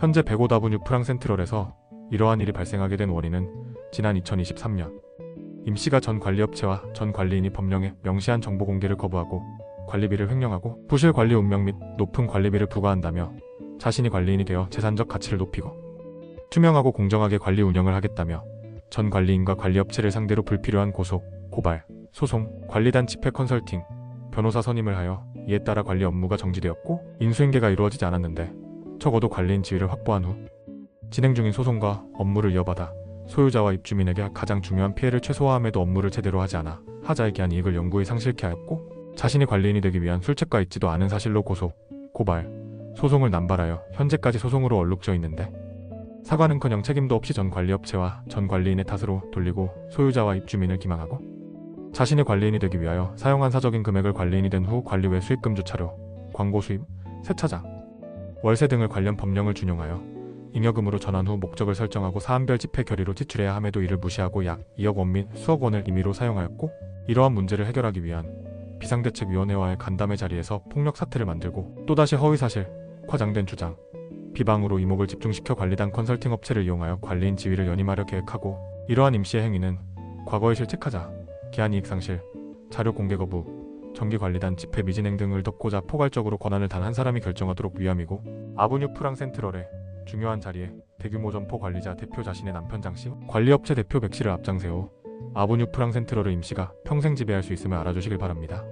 현재 105다분유 프랑 센트럴에서 이러한 일이 발생하게 된 원인은 지난 2023년. 임 씨가 전 관리업체와 전 관리인이 법령에 명시한 정보 공개를 거부하고 관리비를 횡령하고 부실 관리 운명 및 높은 관리비를 부과한다며 자신이 관리인이 되어 재산적 가치를 높이고 투명하고 공정하게 관리 운영을 하겠다며 전 관리인과 관리업체를 상대로 불필요한 고소, 고발, 소송, 관리단 집회 컨설팅, 변호사 선임을 하여 이에 따라 관리 업무가 정지되었고 인수인계가 이루어지지 않았는데 적어도 관리인 지위를 확보한 후 진행 중인 소송과 업무를 이어받아 소유자와 입주민에게 가장 중요한 피해를 최소화함에도 업무를 제대로 하지 않아 하자에 기한 이익을 영구히 상실케 하였고 자신이 관리인이 되기 위한 술책과 있지도 않은 사실로 고소, 고발, 소송을 남발하여 현재까지 소송으로 얼룩져 있는데 사과는커녕 책임도 없이 전 관리업체와 전 관리인의 탓으로 돌리고 소유자와 입주민을 기망하고 자신이 관리인이 되기 위하여 사용한 사적인 금액을 관리인이 된 후 관리 외 수익금 주차료, 광고 수입, 세차장, 월세 등을 관련 법령을 준용하여 잉여금으로 전환 후 목적을 설정하고 사안별 집회 결의로 지출해야 함에도 이를 무시하고 약 2억 원및 수억 원을 임의로 사용하였고 이러한 문제를 해결하기 위한 비상대책위원회와의 간담회 자리에서 폭력 사태를 만들고 또다시 허위사실, 과장된 주장, 비방으로 이목을 집중시켜 관리단 컨설팅 업체를 이용하여 관리인 지위를 연임하려 계획하고 이러한 임시의 행위는 과거에 실책하자 기한 이익 상실, 자료 공개 거부, 정기관리단 집회 미진행 등을 덮고자 포괄적으로 권한을 단 한 사람이 결정하도록 위함이고 아브뉴 프랑 센트럴의 중요한 자리에 대규모 점포 관리자 대표 자신의 남편 장씨, 관리업체 대표 백 씨를 앞장세워 아브뉴 프랑 센트럴을 임씨가 평생 지배할 수 있음을 알아주시길 바랍니다.